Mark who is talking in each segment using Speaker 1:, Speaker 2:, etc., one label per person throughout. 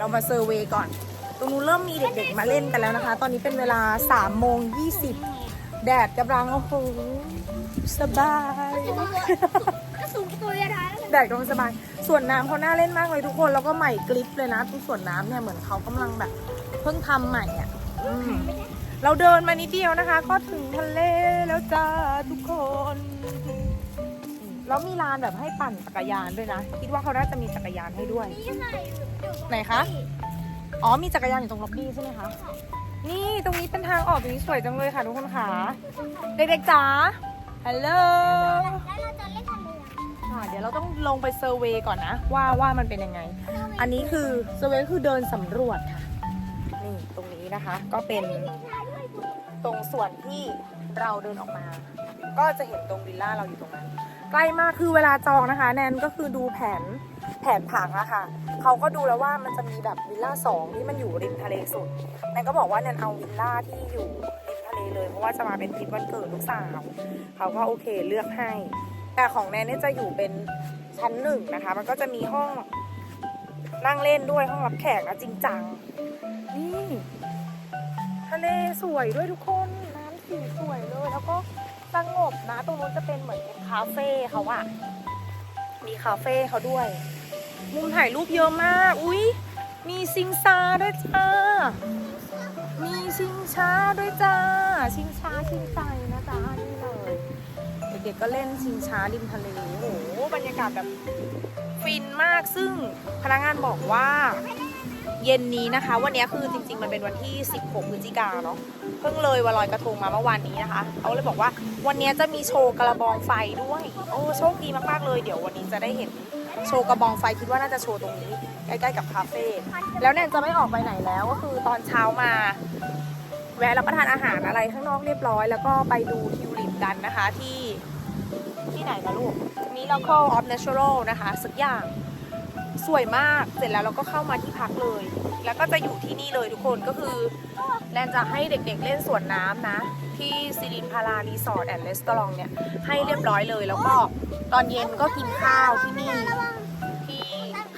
Speaker 1: เรามาเซอร์เวย์ก่อน ตรงนู้นเริ่มมีเด็กๆมาเล่นกันแล้วนะคะ ตอนนี้เป็นเวลา3โมง20แดดกำลังโอ้โหสบาย
Speaker 2: ก็สูงตัวยันท้ายแล้ว
Speaker 1: แดดกำลังสบาย ส่วนน้ำเขาน่าเล่นมากเลยทุกคน แล้วก็ใหม่กริปเลยนะทุกส่วนน้ำเนี่ยเหมือนเขากำลังแบบ เพิ่งทำใหม่อะอืมเราเดินมานิดเดียวนะคะ ก็ถึงทะเลแล้วจ้าทุกคนอืมแล้วมีลานแบบให้ปั่นจักรยานด้วยนะ คิดว่าเขาน่าจะมีจักรยานให้ด้วย
Speaker 2: นี่ใส่อยู่ตรง
Speaker 1: ไหนคะ อ๋อมีจักรยานอยู่ตรงล็อบบี้ใช่ไหมคะ นี่ตรงนี้เป็นทางออกตรงนี้สวยจังเลยค่ะทุกคนค่ะ เด็กๆจ๋า ฮัลโหล
Speaker 2: แล้วเราจะเล่นทะเล
Speaker 1: อ่าเดี๋ยวเราต้องลงไปเซอร์เวย์ก่อนนะ ว่าว่ามันเป็นยังไง อันนี้คือเซอร์เวย์คือเดินสำรวจค่ะ นี่ตรงนี้นะคะ ก็เป็นตรงส่วนที่เราเดินออกมา ก็จะเห็นตรงวิลล่าเราอยู่ตรงนั้น ใกล้มากคือเวลาจองนะคะ แนนก็คือดูแผนแผนผังอะค่ะ เขาก็ดูแล้วว่ามันจะมีแบบวิลล่าสองที่มันอยู่ริมทะเลสุดแนนก็บอกว่าแนนเอาวิลล่าที่อยู่ริมทะเลเลยเพราะว่าจะมาเป็นทริปวันเกิดลูกสาวเขาก็โอเคเลือกให้ แต่ของแนนเนี่ยจะอยู่เป็นชั้นหนึ่งนะคะ มันก็จะมีห้องนั่งเล่นด้วยห้องรับแขกนะจริงจังนี่ทะเลสวยด้วยทุกคนน้ำสีสวยเลย แล้วก็สงบนะ ตรงนู้นจะเป็นเหมือนเป็นคาเฟ่เขาอะมีคาเฟ่เขาด้วย มุมถ่ายรูปเยอะมาก อุ๊ยมีซิงซาด้วยจ้า มีชิงช้าด้วยจ้า ชิงช้าชิงใจนะจ๊ะนี่เลย เด็กๆก็เล่นชิงช้าริมทะเล โอ้โห บรรยากาศแบบฟินมาก ซึ่งพนักงานบอกว่าเย็นนี้นะคะ วันนี้คือจริง ๆ มันเป็นวันที่ 16 พฤศจิกาเนาะ เพิ่งเลยวันลอยกระทงมาเมื่อวานนี้นะคะ เขาเลยบอกว่าวันนี้จะมีโชว์กระบองไฟด้วย โอ้ โชคดีมากๆเลย เดี๋ยววันนี้จะได้เห็น โชว์กระบองไฟคิดว่าน่าจะโชว์ตรงนี้ ใกล้ๆกับคาเฟ่แล้วแนนจะไม่ออกไปไหนแล้วก็คือตอนเช้ามา แวะรับประทานอาหารอะไรข้างนอกเรียบร้อย แล้วก็ไปดูทิวลิปกันนะคะที่ที่ไหนนะลูกมี local of natural นะคะ สักอย่าง สวยมาก เสร็จแล้วเราก็เข้ามาที่พักเลย แล้วก็จะอยู่ที่นี่เลยทุกคนก็คือแนนจะให้เด็กๆเล่นสวนน้ำนะ ที่ซิรินพารารีสอร์ทแอนด์รีสอร์ทเนี่ยให้เรียบร้อยเลยแล้วก็ตอนเย็นก็กินข้าวที่นี่ที่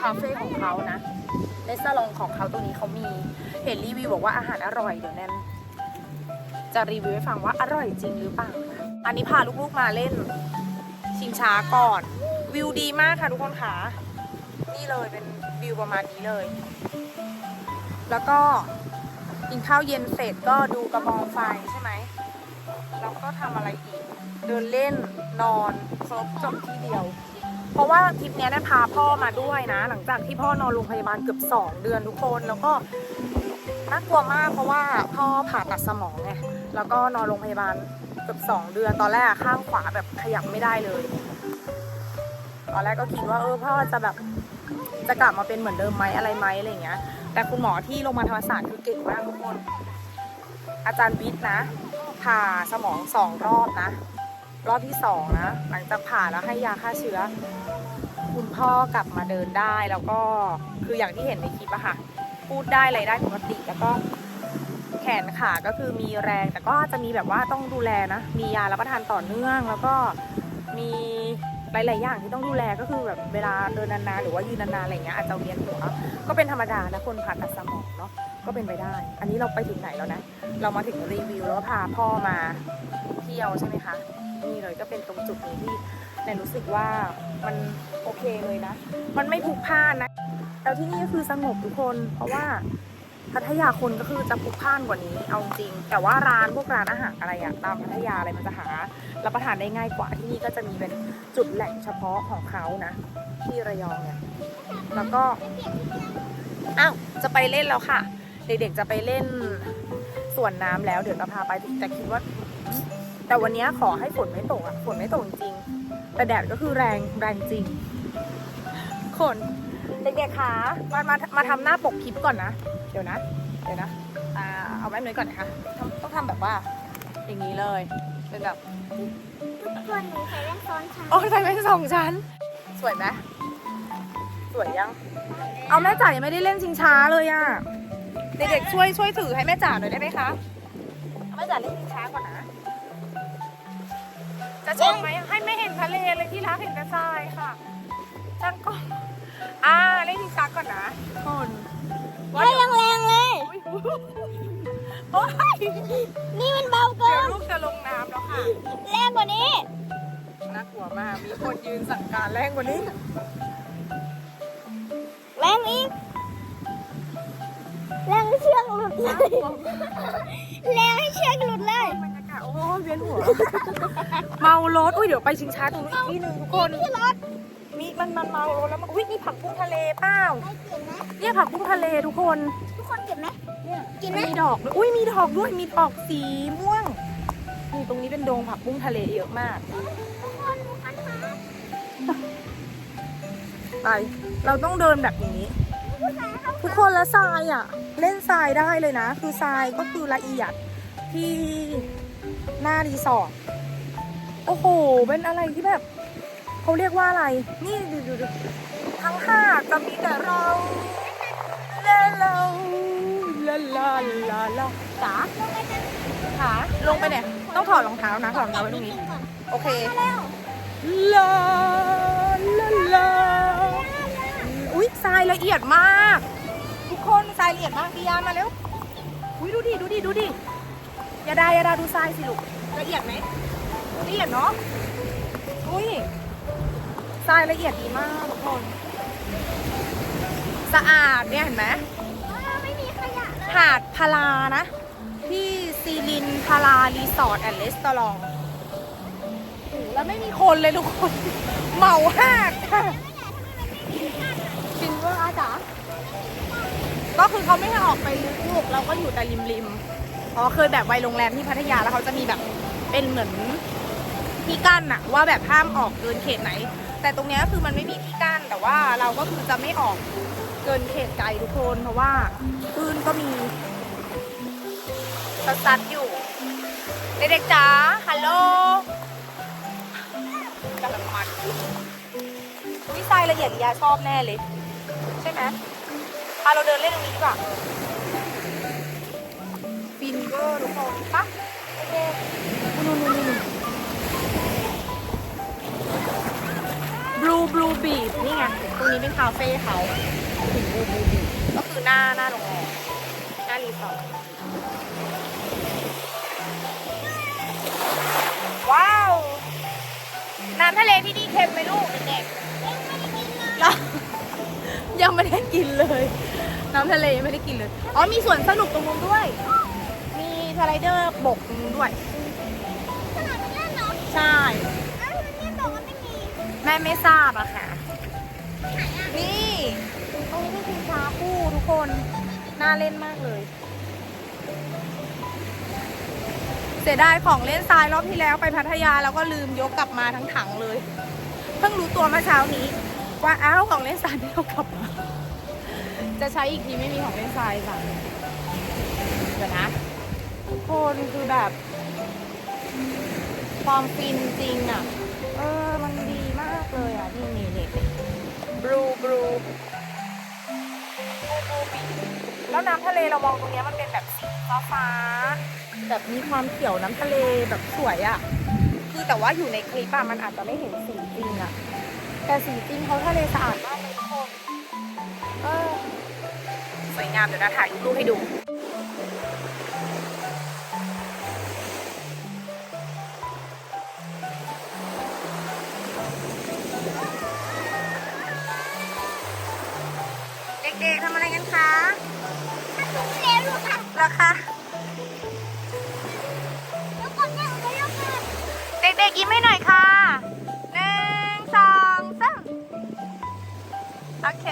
Speaker 1: คาเฟ่ของเขานะในซาลองของเขาตรงนี้เขามีเห็นรีวิวบอกว่าอาหารอร่อยเดี๋ยวแนนจะรีวิวให้ฟังว่าอร่อยจริงหรือเปล่าอันนี้พาลูกๆมาเล่นชิงช้าก่อน วิวดีมากค่ะทุกคนค่ะ นี่เลยเป็นวิวประมาณนี้เลย แล้วก็กินข้าวเย็นเสร็จก็ดูกระบองไฟใช่ไหมแล้วก็ทำอะไรอีก เดินเล่นนอนครบจบที่เดียว เพราะว่าทริปนี้ได้พาพ่อมาด้วยนะ หลังจากที่พ่อนอนโรงพยาบาลเกือบสองเดือนทุกคนแล้วก็น่ากลัวมากเพราะว่าพ่อผ่าตัดสมองไงแล้วก็นอนโรงพยาบาลเกือบสองเดือน ตอนแรกข้างขวาแบบขยับไม่ได้เลย ตอนแรกก็คิดว่าเออพ่อจะแบบ จะกลับมาเป็นเหมือนเดิมไหมอะไรไหมอะไรเงี้ย แต่คุณหมอที่โรงพยาบาลธรรมศาสตร์คือเก่งมากทุกคน อาจารย์วิทย์นะ ผ่าสมองสองรอบนะ รอบที่สองนะ หลังจากผ่าแล้วให้ยาฆ่าเชื้อ คุณพ่อกลับมาเดินได้แล้วก็คืออย่างที่เห็นในคลิปอะค่ะ พูดได้อะไรได้ปกติแล้วก็แขนขาก็คือมีแรงแต่ก็จะมีแบบว่าต้องดูแลนะ มียารับประทานต่อเนื่องแล้วก็มี หลาย ๆ อย่างที่ต้องดูแลก็คือแบบเวลาเดินนานๆหรือว่ายืนนานๆอะไรเงี้ยอาจจะเวียนหัวก็เป็นธรรมดานะคนผ่าตัดสมองเนาะก็เป็นไปได้ อันนี้เราไปถึงไหนแล้วนะ เรามาถึงรีวิวแล้วพาพ่อมาเที่ยวใช่ไหมคะนี่เลยก็เป็นตรงจุดนี้ที่แนนรู้สึกว่ามันโอเคเลยนะ มันไม่พลุกพลานนะ แล้วที่นี่ก็คือสงบทุกคน เพราะว่า พัทยาคนก็คือจะพลุกพล่านกว่านี้เอาจริง แต่ว่าร้านพวกร้านอาหารอะไรอะตามพัทยาอะไรมันจะหารับประทานได้ง่ายกว่าที่นี่ก็จะมีเป็นจุดแหล่งเฉพาะของเขานะ ที่ระยองเนี่ยแล้วก็อ้าวจะไปเล่นแล้วค่ะ เด็กๆจะไปเล่นสวนน้ำแล้วเดี๋ยวจะพาไปแต่คิดว่า แต่วันนี้ขอให้ฝนไม่ตกอะฝนไม่ตกจริง แต่แดดก็คือแรงแรงจริงคนเด็กๆคะมามามาทำหน้าปกคลิปก่อนนะ เดี๋ยวนะ เดี๋ยวนะอ่าเอาแม่หน่อยก่อนนะคะทำต้องทำแบบว่าอย่างนี้เลย เป็นแบบ
Speaker 2: ทุกคนหนูใส่แว่นซ้อนชั้น
Speaker 1: โอ้ยใส่เป็นสองชั้น สวยไหมสวยยัง เอาแม่จ๋ายังไม่ได้เล่นชิงช้าเลยอะเด็กๆช่วยช่วยถือให้แม่จ๋าหน่อยได้ไหมคะเอาแม่จ๋าเล่นชิงช้าก่อนนะ จะชมไหมให้ไม่เห็นทะเลเลยที่รักเห็นแต่ทรายค่ะจังก่อนอ่าเล่นชิงช้าก่อนนะทุกคน โอ๊ย
Speaker 2: นี่มันเบา
Speaker 1: เดี๋
Speaker 2: เกิ
Speaker 1: ยวนลูกจะลงน้ำแล้วค่ะ
Speaker 2: แรงกว่านี้
Speaker 1: น่ากลัวมาก มีคนยืนสั่งการแรงกว่านี้
Speaker 2: แรงอีก แรงให้เชือกหลุดเลย แรงให้เชือกหลุดเลย
Speaker 1: บรรยากาศโอ้ยเวียนหัว เมารถ อุ้ยเดี๋ยวไปชิงช้าตรงนี้อีกที่หนึ่งทุกคน
Speaker 2: ที่รถ
Speaker 1: มีมันมันเมารถแล้วมันอุ้ยนี่ผักบุ้งทะเลเปล่า
Speaker 2: ไม่กินไหม
Speaker 1: เนี่ยผักบุ้งทะเลทุกคน
Speaker 2: ทุกคนเก็บไหม
Speaker 1: เนี่ย
Speaker 2: กินไหม
Speaker 1: มีดอกด้วยอุ้ยมีดอกด้วยมีดอกสีม่วงนี่ตรงนี้เป็นโดงผักบุ้งทะเลเยอะมาก
Speaker 2: ทุกคนดูคันมา
Speaker 1: ไปเราต้องเดินแบบนี้
Speaker 2: ผู้ชายเขา
Speaker 1: ทุกคนแล้วทรายอะ เล่นทรายได้เลยนะ คือทรายก็คือละเอียดที่หน้ารีสอร์ทโอ้โห เป็นอะไรที่แบบ เขาเรียกว่าอะไร นี่ดูดูดูทั้งหาดจะมีแต่เราลาลาลาลาลาลาจ๋า
Speaker 2: ลงไปกัน
Speaker 1: ขาลงไปเนี่ย ต้องถอดรองเท้านะถอดรองเท้าไว้ตรงนี้
Speaker 2: ก่อน
Speaker 1: โอเค
Speaker 2: เร็ว
Speaker 1: ลาลาลาอุ๊ยทรายละเอียดมาก ทุกคนทรายละเอียดมากพี่ยามาเร็วอุ้ยดูดิดูดิดูดิอย่าดาอย่าดาดูทรายสิลูกละเอียดไหมละเอียดเนาะอุ้ย ทรายละเอียดดีมากทุกคน สะอาดเนี่ยเห็นไหม
Speaker 2: เออไม่มีขยะเลย
Speaker 1: หาดพารานะ ที่ซีลินพารารีสอร์ทแอนด์เลสตอรองแล้วไม่มีคนเลยทุกคนเหมาหาดค่ะจริงว่าอาจ๋าก็คือเขาไม่ให้ออกไปลูกเราก็อยู่แต่ริมริมๆอ๋อเคยแบบไวโรงแรมที่พัทยาแล้วเขาจะมีแบบเป็นเหมือนที่กั้นอะว่าแบบห้ามออกเกินเขตไหน แต่ตรงเนี้ยคือมันไม่มีที่กั้นแต่ว่าเราก็คือจะไม่ออกเกินเขตไกลทุกคนเพราะว่าคลื่นก็มีซัดๆอยู่เด็กๆจ๋าฮัลโหลกำลังมันวิทรายละเอียดยาชอบแน่เลย ใช่ไหมพาเราเดินเล่นตรงนี้ดีกว่าฟินเวอร์ทุกคนปะโอเคนู่นนู่นนู่น บลูบลูบีชนี่ไงตรงนี้เป็นคาเฟ่เขาถึงบลูบลูบีชก็คือหน้าหน้าโรงแรมหน้ารีสอร์ทว้าว น้ำทะเลที่นี่เค็มไหมลูกเด็กๆยังไม่ได้กินเลย น้ำทะเลยังไม่ได้กินเลย อ๋อมีสวนสนุกตรงนู้นด้วย มีสไลเดอร์บกตรงนู้นด้วย
Speaker 2: สนามเล่นเหรอ
Speaker 1: ใช่ แม่ไม่ทราบอะค่ะ นี่ตรงนี้เป็นชิงช้าคู่ทุกคน น่าเล่นมากเลย เสียดายของเล่นทรายรอบที่แล้วไปพัทยาแล้วก็ลืมยกกลับมาทั้งถังเลย เพิ่งรู้ตัวเมื่อเช้านี้ ว่าอ้าวของเล่นทรายไม่เอากลับมา จะใช้อีกทีไม่มีของเล่นทรายค่ะเดี๋ยวนะทุกคนคือแบบ ความฟินจริงอะเออ มันดี เลยอะ นี่นี่นี่บลูบลูบลูบลูบีแล้วน้ำทะเลเรามองตรงเนี้ยมันเป็นแบบสีฟ้าฟ้า แบบมีความเขียวน้ำทะเลแบบสวยอะ คือแต่ว่าอยู่ในคลิปอะมันอาจจะไม่เห็นสีจริงอะ แต่สีจริงเขาทะเลสะอาดมากเลยทุกคน เออ สวยงามเดี๋ยวนะถ่ายรูปให้ดู เด็กๆทำอะไรกันคะ
Speaker 2: เร็วลูกค่ะ
Speaker 1: เหรอคะ
Speaker 2: แล้วคนเนี่ยเอาไปยกมา
Speaker 1: เด็กๆยิ้มให้หน่อยค่ะหนึ่งสองสามโอ
Speaker 2: เค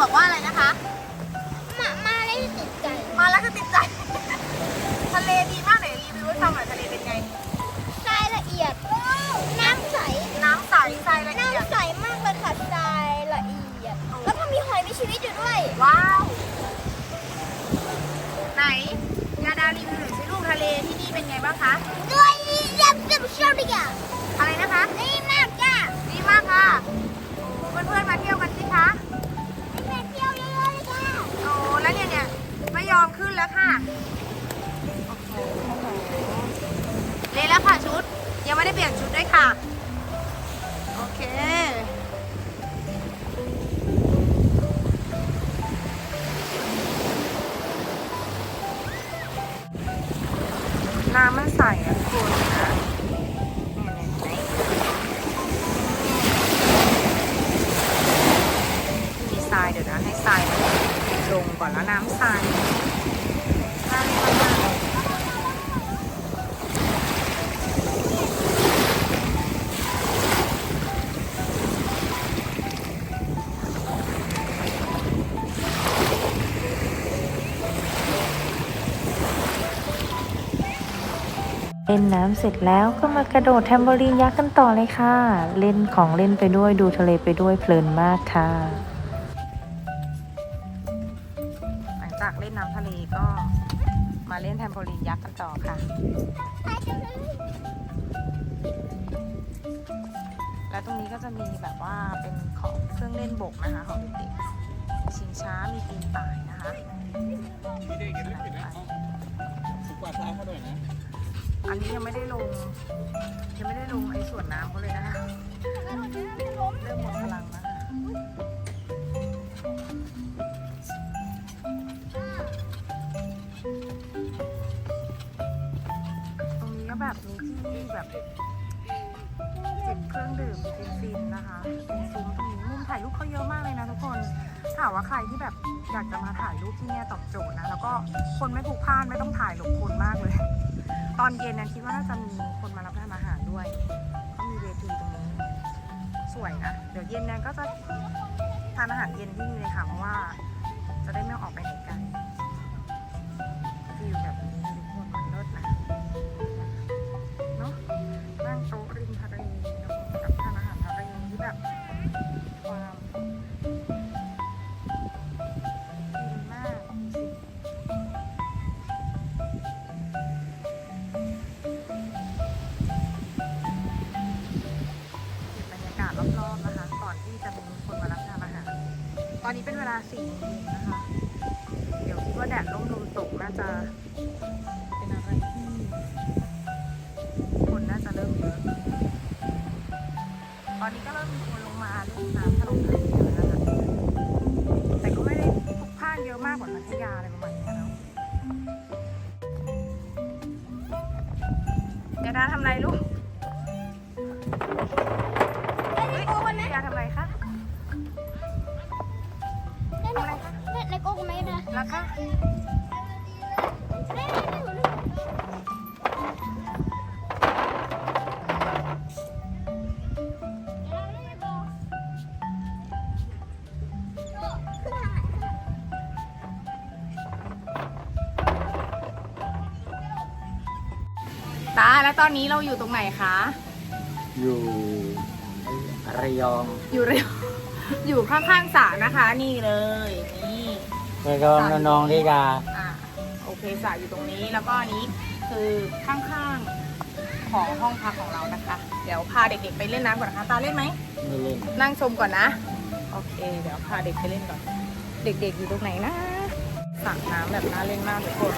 Speaker 1: บ
Speaker 2: อ
Speaker 1: กว่าอะไรนะคะ
Speaker 2: มามาเล่นติดใจ
Speaker 1: มาแล้วคือติดใจ ทะเลดีมากเลยรีวิวให้ฟังหน่อยทะเลเป็นไง
Speaker 2: ทรายละเอียด น้ำใส
Speaker 1: น้ำใสทรายละเอียด
Speaker 2: น้ำใสมากเลยค่ะทรายละเอียด แล้วก็มีหอยมีชีวิตอยู่ด้วย
Speaker 1: ว้าว ไหนยาดารีวิวหน่อยสิลูกทะเลที่นี่เป็นไงบ้างคะ
Speaker 2: ด้วยเรียบเรียบชอบดีอะ
Speaker 1: อะไรนะคะ
Speaker 2: ดีมากจ้า
Speaker 1: ดีมากค่ะ อมขึ้นแล้วค่ะเละแล้วค่ะชุด ยังไม่ได้เปลี่ยนชุดด้วยค่ะ ล่นน้ำเสร็จแล้วก็มากระโดดแทมโบลีนยักษ์กันต่อเลยค่ะ เล่นของเล่นไปด้วยดูทะเลไปด้วยเพลินมากค่ะ หลังจากเล่นน้ำทะเลก็มาเล่นแทมโบลีนยักษ์กันต่อค่ะ และตรงนี้ก็จะมีแบบว่าเป็นของเครื่องเล่นบกนะคะของเด็กๆชิงช้ามีปีนป่ายนะคะ
Speaker 3: พี่เด็กยังไม่ปิดนะสุกว่าเท้าเขาหน่อยนะ
Speaker 1: อันนี้ยังไม่ได้ลง ยังไม่ได้ลงไอ้ส่วนน้ำเขาเลยนะคะ เริ่มหมดพลังแล้วตรงนี้ก็แบบมีที่แบบจิบเครื่องดื่มฟินๆนะคะตรงซุ้มตรงนี้มุมถ่ายรูปเขาเยอะมากเลยนะทุกคนถามว่าใครที่แบบอยากจะมาถ่ายรูปที่เนี่ยตอบโจทย์นะ แล้วก็คนไม่พลุกพลานไม่ต้องถ่ายหลบคนมากเลย ตอนเย็นนะคิดว่าน่าจะมีคนมารับประทานอาหารด้วยก็มีเวทีตรงนี้ สวยนะ เดี๋ยวเย็นแนนก็จะทานอาหารเย็นที่นี่เลยค่ะ เพราะว่าจะได้ไม่ออกไปไหน
Speaker 2: ตาแล้วตอนนี้เราอยู่ตรงไหนคะ
Speaker 4: อยู่ระยอง
Speaker 2: อยู่เร็ว อยู่ข้างๆสระนะคะ นี่เลย นี่
Speaker 4: ระยองระนองธิดา
Speaker 2: อะโอเคสระอยู่ตรงนี้แล้วก็อันนี้คือข้างๆของห้องพักของเรานะคะ เดี๋ยวพาเด็กๆไปเล่นน้ำก่อนนะคะตาเล่นไหม
Speaker 4: ไม่เล่น
Speaker 2: นั่งชมก่อนนะ โอเค เดี๋ยวพาเด็กไปเล่นก่อน เด็กๆอยู่ตรงไหนนะสระน้ำแบบน่าเล่นมากทุกคน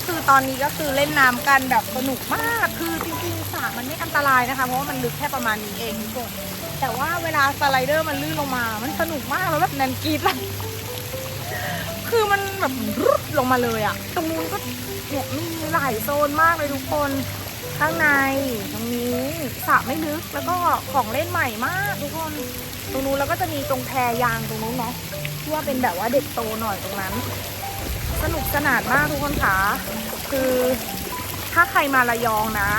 Speaker 2: แล้วคือ
Speaker 1: ตอนนี้ก็คือเล่นน้ำกันแบบสนุกมาก คือจริงๆสระมันไม่อันตรายนะคะ เพราะว่ามันลึกแค่ประมาณนี้เองทุกคนแต่ว่าเวลาสไลเดอร์มันลื่นลงมา มันสนุกมากแล้วแบบแนนกรีดเลยคือมันแบบรุดลงมาเลยอะตรงนู้นก็เนี่ยมีหลายโซนมากเลยทุกคน ข้างในตรงนี้สระไม่ลึกแล้วก็ของเล่นใหม่มากทุกคน ตรงนู้นแล้วก็จะมีตรงแพยางตรงนู้นเนาะที่ว่าเป็นแบบว่าเด็กโตหน่อยตรงนั้น สนุกสนานมากทุกคนค่ะ คือถ้าใครมาระยองนะ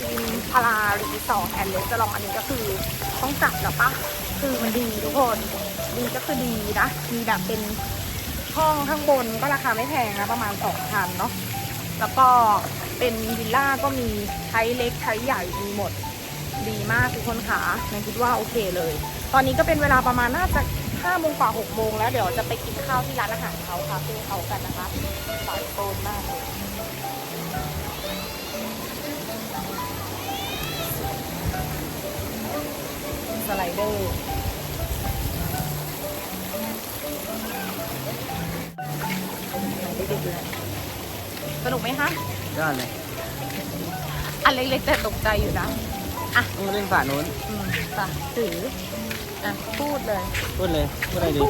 Speaker 1: จิมพารารีสอร์ทแอนด์เลสจะลองอันนี้ก็คือต้องจัดแล้วปะคือมันดีทุกคน ดีก็คือดีนะ มีแบบเป็นห้องข้างบนก็ราคาไม่แพงนะประมาณสองพันเนาะ แล้วก็เป็นวิลล่าก็มีไทยเล็กไทยใหญ่มีหมด ดีมากทุกคนค่ะนันคิดว่าโอเคเลย ตอนนี้ก็เป็นเวลาประมาณน่าจะ ห้าโมงกว่าหกโมงแล้วเดี๋ยวจะไปกินข้าวที่ร้านอาหารเขาคาเฟ่เขากันนะคะหลายโซนมากเลยสไลเดอร์สนุกไหมคะ
Speaker 4: ยอดเลย
Speaker 1: อันเล็กๆแต่ตกใจอยู่นะ
Speaker 4: ต้องเล่นฝ่านู้น
Speaker 1: อืมป่ะถืออะพูดเลย
Speaker 4: พูดเลยพูดอะไรดี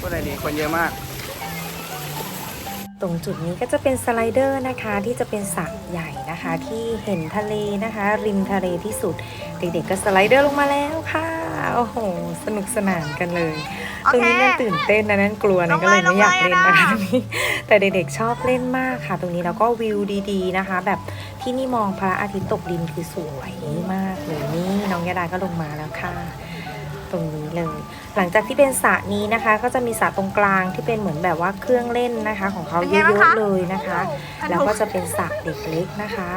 Speaker 4: พูดอะไรดีคนเยอะมาก
Speaker 5: ตรงจุดนี้ก็จะเป็นสไลเดอร์นะคะที่จะเป็นสระใหญ่นะคะ ที่เห็นทะเลนะคะ ริมทะเลที่สุด เด็กๆก็สไลเดอร์ลงมาแล้วค่ะโอ้โหสนุกสนานกันเลย
Speaker 1: โอเค
Speaker 5: ตรงนี้นั่นตื่นเต้นนะนั่นกลัวนะ
Speaker 1: ลงเลย
Speaker 5: ก็เลยไม่อยาก
Speaker 1: ลงเลย
Speaker 5: เล่นนะคะ
Speaker 1: นะ
Speaker 5: ตรงนี้แต่เด็กๆชอบเล่นมากค่ะ ตรงนี้แล้วก็วิวดีๆนะคะ แบบ ที่นี่มองพระอาทิตย์ตกดินคือสวยมากเลยนี่น้องยาดาก็ลงมาแล้วค่ะ ตรงนี้เลย หลังจากที่เป็นสระนี้นะคะ ก็จะมีสระตรงกลางที่เป็นเหมือนแบบว่าเครื่องเล่นนะคะ ของเขาเยอะๆเลยนะคะ แล้วก็จะเป็นสระเด็กเล็กนะคะ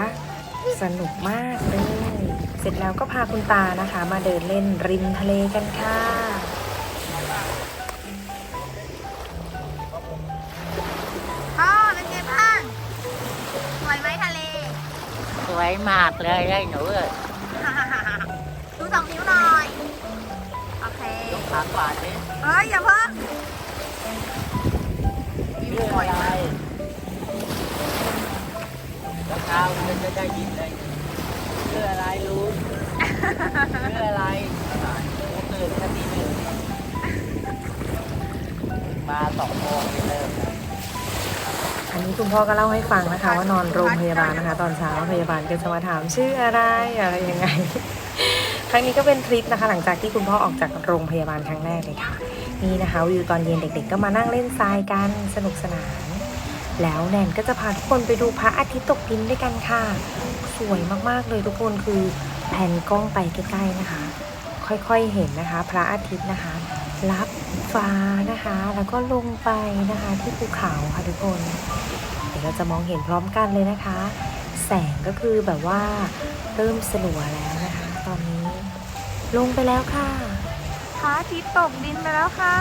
Speaker 5: สนุกมากเลยเสร็จแล้วก็พาคุณตานะคะ มาเดินเล่นริมทะเลกันค่ะ
Speaker 4: มากเลยไอ้หนูเอ้ย
Speaker 2: ดูสองนิ้วหน่อย โอเค
Speaker 4: ขากว่านี้
Speaker 2: เฮ้ยอย่าเพิ่ง
Speaker 4: ชื่ออะไรแล้วเช้ามันจะได้ยินเลยชื่ออะไรรู้ชื่ออะไรผมตื่นแค่ตีหนึ่งมาสองโมงเริ่ม
Speaker 5: อั นนี้นี้คุณพ่อก็เล่าให้ฟังนะคะ ว่านอนโรงพยาบาลนะคะ ตอนเช้าพยาบาลก็จะมาถามชื่ออะไรอะไรยังไง ครั้งนี้ก็เป็นทริปนะคะ หลังจากที่คุณพ่อออกจากโรงพยาบาลครั้งแรกเลยค่ะ นี่นะคะวิวตอนเย็นเด็ก ๆ ก็มานั่งเล่นทรายกันสนุกสนาน แล้วแนนก็จะพาทุกคนไปดูพระอาทิตย์ตกดินด้วยกันค่ะ สวยมากๆเลยทุกคนคือแผ่นกล้องไปใกล้ๆนะคะ ค่อยๆเห็นนะคะ พระอาทิตย์นะคะ รับ ฟ้านะคะ แล้วก็ลงไปนะคะที่ภูเขาค่ะทุกคน เดี๋ยวเราจะมองเห็นพร้อมกันเลยนะคะ แสงก็คือแบบว่าเริ่มสลัวแล้วนะคะ ตอนนี้ลงไปแล้วค่ะ
Speaker 1: พระอาทิตย์ตกดินไปแล้วค่ะ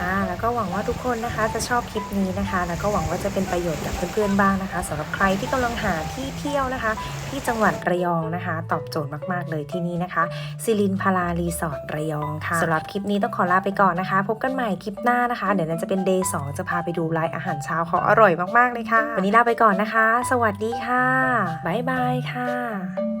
Speaker 5: ค่ะ แล้วก็หวังว่าทุกคนนะคะจะชอบคลิปนี้นะคะ แล้วก็หวังว่าจะเป็นประโยชน์กับเพื่อนๆบ้างนะคะสำหรับใครที่กำลังหาที่เที่ยวนะคะ ที่จังหวัดระยองนะคะ ตอบโจทย์มากๆเลยที่นี่นะคะซิลินพารารีสอร์ทระยองค่ะสำหรับคลิปนี้ต้องขอลาไปก่อนนะคะ พบกันใหม่คลิปหน้านะคะ เดี๋ยวนั้นจะเป็นเดย์สจะพาไปดูรายอาหารเช้าเขาอร่อยมากๆเลยค่ะ วันนี้ลาไปก่อนนะคะ สวัสดีค่ะบ๊ายบายค่ะ